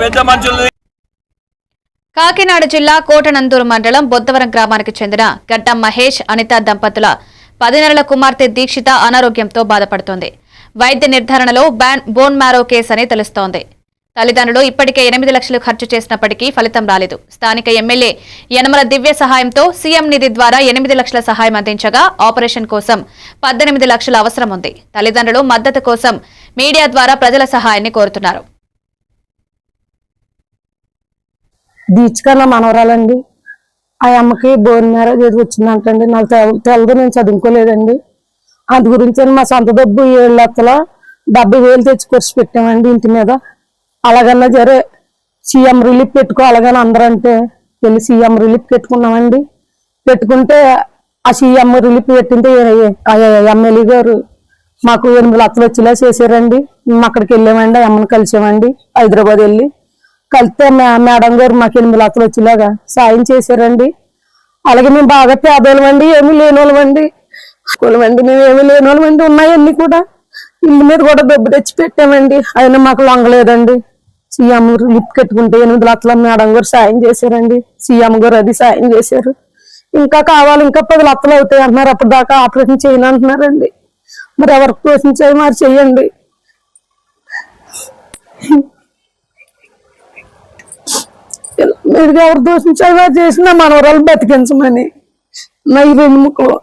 పెద్ద మనుషులు కాకినాడ జిల్లా కోటనందూరు మండలం బొద్దవరం గ్రామానికి చెందిన గడ్డం మహేష్ అనిత దంపతుల పది నెలల కుమార్తె దీక్షిత అనారోగ్యంతో బాధపడుతోంది. వైద్య నిర్ధారణలో బ్యాన్ బోన్ మ్యారో కేసు అని తెలుస్తోంది. తల్లిదండ్రులు ఇప్పటికే ఎనిమిది లక్షలు ఖర్చు చేసినప్పటికీ ఫలితం రాలేదు. స్థానిక ఎమ్మెల్యే యనమల దివ్య సహాయంతో సీఎం నిధి ద్వారా ఎనిమిది లక్షల సహాయం అందించగా ఆపరేషన్ కోసం పద్దెనిమిది లక్షల అవసరం ఉంది. తల్లిదండ్రులు మద్దతు కోసం మీడియా ద్వారా ప్రజల సహాయాన్ని కోరుతున్నారు. దీచుకన్న మనవరాలండి. ఆ అమ్మకి బోన్ మ్యారేజ్ ఏది వచ్చిందంటండి. నాకు తెలదు నేను చదువుకోలేదండి. అందు గురించి మా సొంత డబ్బు ఏడు లక్షల డెబ్బై వేలు తెచ్చి ఖర్చు పెట్టామండి ఇంటి మీద. అలాగన్నా సరే సీఎం రిలీఫ్ పెట్టుకో అలాగని అందరూ అంటే వెళ్ళి సీఎం రిలీఫ్ పెట్టుకున్నామండి. పెట్టుకుంటే ఆ సీఎం రిలీఫ్ పెట్టింటే ఎమ్మెల్యే గారు మాకు ఎనిమిది లక్షలు వచ్చేలా చేశారండి. మేము అక్కడికి వెళ్ళామండి ఆ అమ్మని కలిసామండి. హైదరాబాద్ వెళ్ళి కలిస్తే మే- మేడం గారు మాకు ఎనిమిది లక్షలు వచ్చేలాగా సాయం చేశారండి. అలాగే మేము బాగా పేదోళ్ళమండి ఏమీ లేనోళ్ళమండి. వాళ్ళమండి కులమండి మేము ఏమీ లేని ఉన్నాయన్నీ కూడా. ఇల్లు మీద కూడా దెబ్బ తెచ్చి పెట్టామండి. అయినా మాకు లొంగలేదండి. సీఎం లిప్ కట్టుకుంటే ఎనిమిది లక్షల మేడం గారు సాయం చేశారండి. సీఎం గారు అది సాయం చేశారు. ఇంకా కావాలి ఇంకా పది లక్షలు అవుతాయి అంటున్నారు. అప్పుడు దాకా ఆపరేషన్ చేయను అంటున్నారండి. మరి ఎవరికి పోషించాయి మరి చెయ్యండి మీరు ఎవరు దూషించాలో చేసిన మనవరాలు బతికించమని. నా ఈ రెండు ముక్కలు.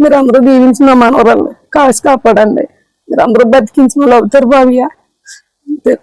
మీరు అందరూ దీవించిన మనవరాలు కాసి కాపాడండి. మీరు అందరూ బతికించిన వాళ్ళు అవుతారు బాబయ్య అంతే.